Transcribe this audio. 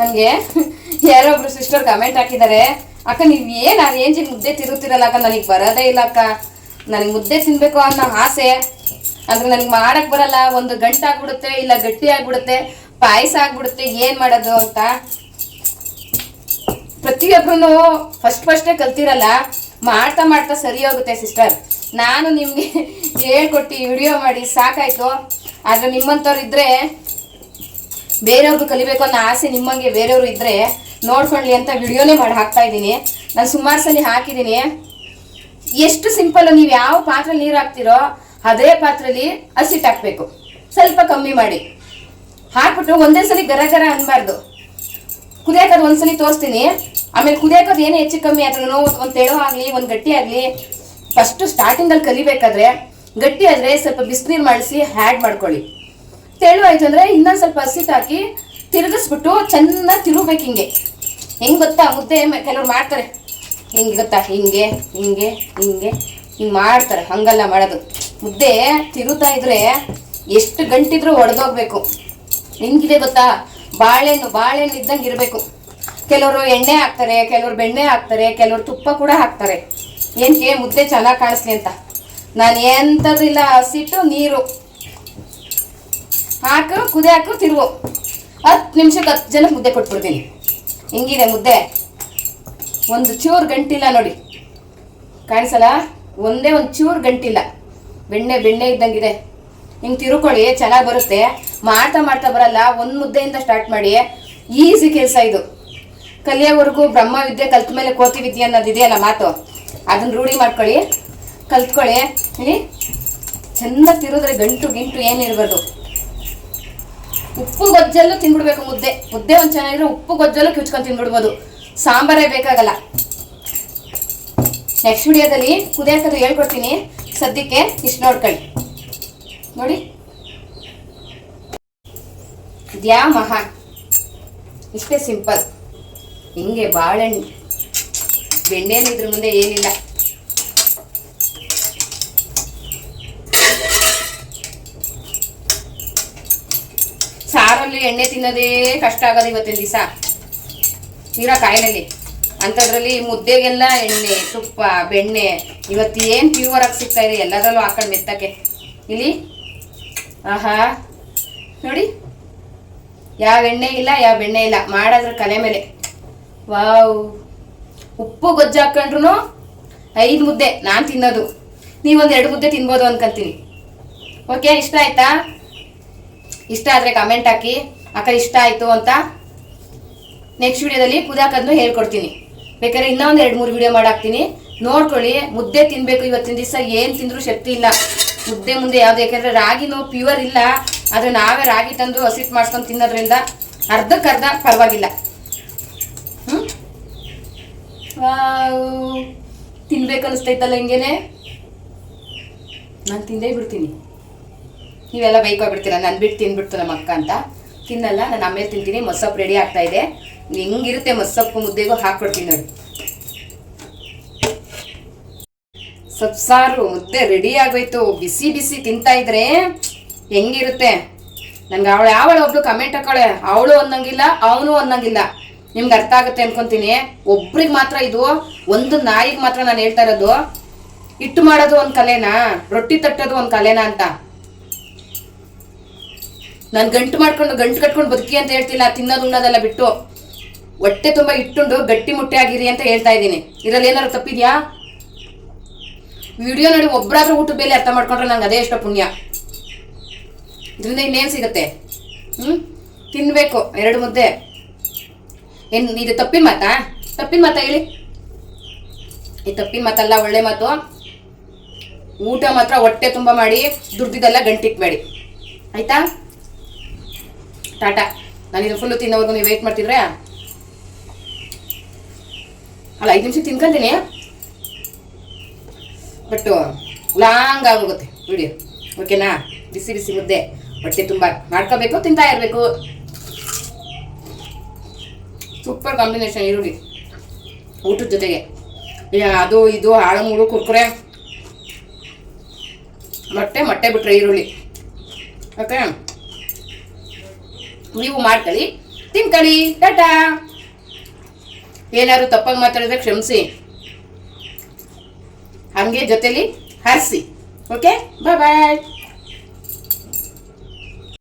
ನನಗೆ ಒಬ್ರು sister comment ಹಾಕಿದ್ದಾರೆ. ಅಕ್ಕ, ನೀವು ಏನು ಆ ರೇಂಜಿಗೆ ಮುದ್ದೆ ತಿರುತ್ತಿರಲ್ಲ ಅಕ್ಕ? ನನಗೆ ಬರೋದೇ ಇಲ್ಲ ಅಕ್ಕ. ನನಗೆ ಮುದ್ದೆ ತಿನ್ಬೇಕು ಅನ್ನೋ ಆಸೆ. ಅಂದ್ರೆ ನನಗೆ ಮಾಡಕ್ ಬರಲ್ಲ. ಒಂದು ಗಂಟೆ ಆಗ್ಬಿಡುತ್ತೆ ಇಲ್ಲ ಗಟ್ಟಿ ಆಗ್ಬಿಡುತ್ತೆ ಪಾಯಸ ಆಗ್ಬಿಡುತ್ತೆ, ಏನು ಮಾಡೋದು ಅಂತ. ಪ್ರತಿಯೊಬ್ಬರು ಫಸ್ಟ್ ಫಸ್ಟೇ ಕಲ್ತಿರಲ್ಲ. ಮಾಡ್ತಾ ಮಾಡ್ತಾ ಸರಿ ಹೋಗುತ್ತೆ ಸಿಸ್ಟರ್. ನಾನು ನಿಮಗೆ ಹೇಳ್ಕೊಟ್ಟು ವಿಡಿಯೋ ಮಾಡಿ ಸಾಕಾಯಿತು. ಆದರೆ ನಿಮ್ಮಂಥವ್ರು ಇದ್ದರೆ ಬೇರೆಯವ್ರಿಗೂ ಕಲಿಬೇಕು ಅನ್ನೋ ಆಸೆ ನಿಮ್ಮಂಗೆ ಬೇರೆಯವರು ಇದ್ದರೆ ನೋಡ್ಕೊಳ್ಳಿ ಅಂತ ವಿಡಿಯೋನೇ ಮಾಡಿ ಹಾಕ್ತಾ ಇದ್ದೀನಿ. ನಾನು ಸುಮಾರು ಸಲ ಹಾಕಿದ್ದೀನಿ. ಎಷ್ಟು ಸಿಂಪಲ್ ನೀವು ಯಾವ ಪಾತ್ರೆ ನೀರು ಹಾಕ್ತಿರೋ ಅದೇ ಪಾತ್ರೆಲಿ ಹಸಿಟ್ಟು ಹಾಕ್ಬೇಕು. ಸ್ವಲ್ಪ ಕಮ್ಮಿ ಮಾಡಿ. ಹಾಕ್ಬಿಟ್ಟು ಒಂದೇ ಸಲ ಗರ ಗರ ಅನ್ಬಾರ್ದು. ಕುದಿಯಾಕದು ಒಂದ್ಸಲಿ ತೋರಿಸ್ತೀನಿ. ಆಮೇಲೆ ಕುದಿಯಾಕದು ಏನೇ ಹೆಚ್ಚು ಕಮ್ಮಿ ಆದ್ರೂ ಒಂದು ತೆಳು ಆಗಲಿ, ಒಂದು ಗಟ್ಟಿ ಆಗಲಿ ಫಸ್ಟು ಸ್ಟಾರ್ಟಿಂಗಲ್ಲಿ ಕಲಿಬೇಕಾದ್ರೆ ಗಟ್ಟಿ ಆದರೆ ಸ್ವಲ್ಪ ಬಿಸಿನೀರು ಮಾಡಿಸಿ ಹ್ಯಾಡ್ ಮಾಡ್ಕೊಳ್ಳಿ. ತೆಳು ಆಯ್ತು ಅಂದರೆ ಇನ್ನೊಂದು ಸ್ವಲ್ಪ ಹಸಿಟ್ಟು ಹಾಕಿ ತಿರುಗಿಸ್ಬಿಟ್ಟು ಚೆನ್ನಾಗಿ ತಿರುಗ್ಬೇಕು ಹಿಂಗೆ. ಹೆಂಗೆ ಗೊತ್ತಾ? ಮುದ್ದೆ ಕೆಲವ್ರು ಮಾಡ್ತಾರೆ. ಹಿಂಗೆ ಗೊತ್ತಾ? ಹಿಂಗೆ ಹಿಂಗೆ ಹಿಂಗೆ ಹಿಂಗೆ ಮಾಡ್ತಾರೆ. ಹಂಗಲ್ಲ ಮಾಡೋದು. ಮುದ್ದೆ ತಿರುತ್ತಾ ಇದ್ರೆ ಎಷ್ಟು ಗಂಟಿದ್ರೂ ಒಡೆದೋಗ್ಬೇಕು. ಹೆಂಗಿದೆ ಗೊತ್ತಾ? ಬಾಳೆಹಣ್ಣು ಬಾಳೆಹಣ್ಣು ಇದ್ದಂಗೆ ಇರಬೇಕು. ಕೆಲವರು ಎಣ್ಣೆ ಹಾಕ್ತಾರೆ, ಕೆಲವರು ಬೆಣ್ಣೆ ಹಾಕ್ತಾರೆ, ಕೆಲವರು ತುಪ್ಪ ಕೂಡ ಹಾಕ್ತಾರೆ. ಏನಕ್ಕೆ ಮುದ್ದೆ ಚೆನ್ನಾಗಿ ಕಾಣಿಸ್ಲಿ ಅಂತ. ನಾನು ಎಂಥದ್ದು ಇಲ್ಲ ಹಸಿಟ್ಟು, ನೀರು. ಹಾಕು, ಕುದಿ ಹಾಕು ತಿರುವು ಹತ್ತು ನಿಮಿಷಕ್ಕೆ ಹತ್ತು ಜನಕ್ಕೆ ಮುದ್ದೆ ಕೊಟ್ಬಿಡ್ತೀನಿ. ಹಿಂಗಿದೆ ಮುದ್ದೆ. ಒಂದು ಚೂರು ಗಂಟಿಲ್ಲ ನೋಡಿ. ಕಾಣಿಸಲ್ಲ? ಒಂದೇ ಒಂದು ಚೂರು ಗಂಟಿಲ್ಲ. ಬೆಣ್ಣೆ ಬೆಣ್ಣೆ ಇದ್ದಂಗಿದೆ. ಹಿಂಗೆ ತಿರುಕೊಳ್ಳಿ, ಚೆನ್ನಾಗಿ ಬರುತ್ತೆ. ಮಾಡ್ತಾ ಮಾಡ್ತಾ ಬರಲ್ಲ. ಒಂದು ಮುದ್ದೆಯಿಂದ ಸ್ಟಾರ್ಟ್ ಮಾಡಿ. ಈಸಿ ಕೆಲಸ ಇದು. ಕಲಿಯೋವರೆಗೂ ಬ್ರಹ್ಮ ವಿದ್ಯೆ ಕಲ್ತ ಮೇಲೆ ಕೋತಿ ವಿದ್ಯೆ ಅನ್ನೋದು ಇದೆಯಲ್ಲ ಮಾತು? ಅದನ್ನ ರೂಢಿ ಮಾಡ್ಕೊಳ್ಳಿ. ಕಲ್ತ್ಕೊಳ್ಳಿ. ಹೇಳಿ? ಚೆನ್ನಾಗಿ ತಿರುದ್ರೆ ಗಂಟು ಗಿಂಟು ಏನಿರಬಾರ್ದು ಉಪ್ಪು ಗೊಜ್ಜಲ್ಲೂ ತಿನ್ಬಿಡ್ಬೇಕು ಮುದ್ದೆ. ಮುದ್ದೆ ಒಂದು ಚೆನ್ನಾಗಿರೋ ಉಪ್ಪು ಗೊಜ್ಜಲ್ಲೂ ಕಿಚ್ಕೊಂಡು ತಿನ್ಬಿಡ್ಬೋದು. ಸಾಂಬಾರೇ ಬೇಕಾಗಲ್ಲ. ನೆಕ್ಸ್ಟ್ ವಿಡಿಯೋದಲ್ಲಿ ಕುದಿಯಾಕದು ಹೇಳ್ಕೊಡ್ತೀನಿ. ಸದ್ಯಕ್ಕೆ ಇಷ್ಟು ನೋಡ್ಕೊಳ್ಳಿ. ನೋಡಿ. ದ್ಯಾ ಮಹಾ. ಇಷ್ಟೇ ಸಿಂಪಲ್. ಹಿಂಗೆ ಬಾಳೆಹಣ್ಣು. ಬೆಣ್ಣೆ ಇದ್ರ ಮುಂದೆ ಏನಿಲ್ಲ. ಎಣ್ಣೆ ತಿನ್ನೋದೇ ಕಷ್ಟ ಆಗೋದು ಇವತ್ತಿನ ದಿವಸ. ಇರೋ ಕಾಯಿಲೆಲಿ. ಅಂಥದ್ರಲ್ಲಿ ಮುದ್ದೆಗೆಲ್ಲ ಎಣ್ಣೆ, ತುಪ್ಪ, ಬೆಣ್ಣೆ, ಇವತ್ತು ಏನು ಪ್ಯೂರ್ ಆಗಿ ಸಿಗ್ತಾ ಇದೆ ಎಲ್ಲದರಲ್ಲೂ ಹಾಕೊಂಡು ಮೆತ್ತಕ್ಕೆ. ಇಲ್ಲಿ? ಆಹಾ. ನೋಡಿ. ಯಾವ ಎಣ್ಣೆ ಇಲ್ಲ, ಯಾವ ಬೆಣ್ಣೆ ಇಲ್ಲ. ಮಾಡೋದ್ರ ಕಲೆ ಮೇಲೆ. ವಾವ್. ಉಪ್ಪು ಗೊಜ್ಜು ಹಾಕೊಂಡ್ರು ಐದು ಮುದ್ದೆ. ನಾನು ತಿನ್ನೋದು. ನೀವೊಂದು ಎರಡು ಮುದ್ದೆ ತಿನ್ಬೋದು ಅನ್ಕೊಂತೀನಿ. ಓಕೆ ಇಷ್ಟ ಆಯ್ತಾ? ಇಷ್ಟ ಆದರೆ ಕಮೆಂಟ್ ಹಾಕಿ. ಅಕ್ಕ ಇಷ್ಟ ಆಯಿತು ಅಂತ ನೆಕ್ಸ್ಟ್ ವಿಡಿಯೋದಲ್ಲಿ ಕುದಾಕದ್ನು ಹೇಳ್ಕೊಡ್ತೀನಿ. ಬೇಕಾದ್ರೆ ಇನ್ನೊಂದು ಎರಡು ಮೂರು ವಿಡಿಯೋ ಮಾಡಾಕ್ತೀನಿ. ನೋಡ್ಕೊಳ್ಳಿ, ಮುದ್ದೆ ತಿನ್ಬೇಕು ಇವತ್ತಿನ ದಿವಸ, ಏನು ತಿಂದರೂ ಶಕ್ತಿ ಇಲ್ಲ. ಮುದ್ದೆ ಮುಂದೆ ಯಾವುದು, ಯಾಕೆಂದರೆ ರಾಗಿನೂ ಪ್ಯೂರ್ ಇಲ್ಲ. ಆದರೆ ನಾವೇ ರಾಗಿ ತಂದು ಹಸಿಟ್ ಮಾಡ್ಕೊಂಡು ತಿನ್ನೋದ್ರಿಂದ ಅರ್ಧಕ್ಕರ್ಧ ಪರವಾಗಿಲ್ಲ. ಹ್ಞೂ ತಿನ್ಬೇಕು ಅನಿಸ್ತೈತಲ್ಲ ಹಿಂಗೇನೆ? ನಾನು ತಿಂದೇ ಬಿಡ್ತೀನಿ. ನೀವೆಲ್ಲ ಬೈಕೋಗ್ಬಿಡ್ತೀರ ನಾನು ಬಿಟ್ಟು ತಿನ್ಬಿಡ್ತು ನಮ್ಮ ಅಕ್ಕ ಅಂತ. ತಿನ್ನಲ್ಲ, ನಾನು ಆಮೇಲೆ ತಿಂತೀನಿ ಮೊಸಪ್ಪು ರೆಡಿ ಆಗ್ತಾ ಇದೆ. ಹೆಂಗಿರುತ್ತೆ ಮೊಸಪ್ಪು ಮುದ್ದೆಗೂ ಹಾಕ್ಕೊಡ್ತೀನಿ ನೋಡಿ. ಸೊಪ್ಸಾರು ಮುದ್ದೆ ರೆಡಿ ಆಗೋಯ್ತು. ಬಿಸಿ ಬಿಸಿ ತಿಂತಾ ಇದ್ರೆ ಹೆಂಗಿರುತ್ತೆ? ನನ್ಗೆ ಅವಳು, ಯಾವಳು ಒಬ್ಳು ಕಮೆಂಟ್ ಹಾಕೊಳ್ಳೆ ಅವಳು ಅನ್ನಂಗಿಲ್ಲ, ಅವನು ಅನ್ನಂಗಿಲ್ಲ. ನಿಮ್ಗೆ ಅರ್ಥ ಆಗುತ್ತೆ ಅನ್ಕೊಂತೀನಿ. ಒಬ್ರಿಗೆ ಮಾತ್ರ ಇದು, ಒಂದು ನಾಯಿಗೆ ಮಾತ್ರ ನಾನು ಹೇಳ್ತಾ ಇರೋದು. ಹಿಟ್ಟು ಮಾಡೋದು ಒಂದು ಕಲೆನಾ? ರೊಟ್ಟಿ ತಟ್ಟೋದು ಒಂದು ಕಲೆನಾ ಅಂತ. ನಾನು ಗಂಟು ಮಾಡ್ಕೊಂಡು ಗಂಟು ಕಟ್ಕೊಂಡು ಬದುಕಿ ಅಂತ ಹೇಳ್ತಿಲ್ಲ, ತಿನ್ನೋದು, ಉಣ್ಣೋದೆಲ್ಲ ಬಿಟ್ಟು. ಹೊಟ್ಟೆ ತುಂಬ ಇಟ್ಟುಂಡು ಗಟ್ಟಿ ಮುಟ್ಟೆ ಆಗಿರಿ ಅಂತ ಹೇಳ್ತಾ ಇದ್ದೀನಿ. ಇದರಲ್ಲಿ ಏನಾದ್ರು ತಪ್ಪಿದ್ಯಾ? ವಿಡಿಯೋ ನೋಡಿ ಒಬ್ಬರಾದ್ರೂ ಊಟದ ಬೆಲೆ ಅರ್ಥ ಮಾಡ್ಕೊಂಡ್ರೆ ನಂಗೆ ಅದೇ ಇಷ್ಟ ಪುಣ್ಯ. ಇದರಿಂದ ಇನ್ನೇನು ಸಿಗುತ್ತೆ? ಹ್ಞೂ ತಿನ್ನಬೇಕು ಎರಡು ಮುದ್ದೆ. ಏನು, ಇದು ತಪ್ಪಿನ ಮಾತಾ? ತಪ್ಪಿನ ಮಾತಾ ಹೇಳಿ. ಈ ತಪ್ಪಿನ ಮಾತಲ್ಲ, ಒಳ್ಳೆ ಮಾತು. ಊಟ ಮಾತ್ರ ಹೊಟ್ಟೆ ತುಂಬ ಮಾಡಿ, ದುಡ್ದಿದ್ದೆಲ್ಲ ಗಂಟಿಕ್ಬೇಡಿ ಆಯ್ತಾ? ಟಾಟಾ. ನಾನು ಇದು ಫುಲ್ಲು ತಿನ್ನೋವರೆಗೂ ನೀವು ವೆಯ್ಟ್ ಮಾಡ್ತಿದ್ರೆ? ಅಲ್ಲ, ಐದು ನಿಮಿಷ ತಿನ್ಕೊಂತೀನಿ. ಬಟ್ ಲಾಂಗ್ ಆಗೋಗುತ್ತೆ. ವಿಡಿಯೋ. ಓಕೆನಾ ಬಿಸಿ ಬಿಸಿ ಮುದ್ದೆ. ಹೊಟ್ಟೆ ತುಂಬ ಮಾಡ್ಕೋಬೇಕು, ತಿಂತಾ ಇರಬೇಕು. ಸೂಪರ್ ಕಾಂಬಿನೇಷನ್ ಈರುಳ್ಳಿ. ಊಟದ ಜೊತೆಗೆ. ಅದು, ಇದು, ಹಾಳು, ಮೂಳು, ಕುರ್ಕುರೆ. ಮೊಟ್ಟೆ ಮೊಟ್ಟೆ ಬಿಟ್ರೆ ಈರುಳ್ಳಿ. ಓಕೆ ನೀವು ಮಾಡ್ಕೊಳ್ಳಿ. ತಿನ್ಕಳಿ ಟಾಟಾ. ಏನಾದ್ರು ತಪ್ಪಾಗಿ ಮಾತಾಡಿದ್ರೆ ಕ್ಷಮಿಸಿ. ಹಂಗೆ ಜೊತೆಲಿ ಹರಿಸಿ. ಓಕೆ? ಬಾಯ್ ಬಾಯ್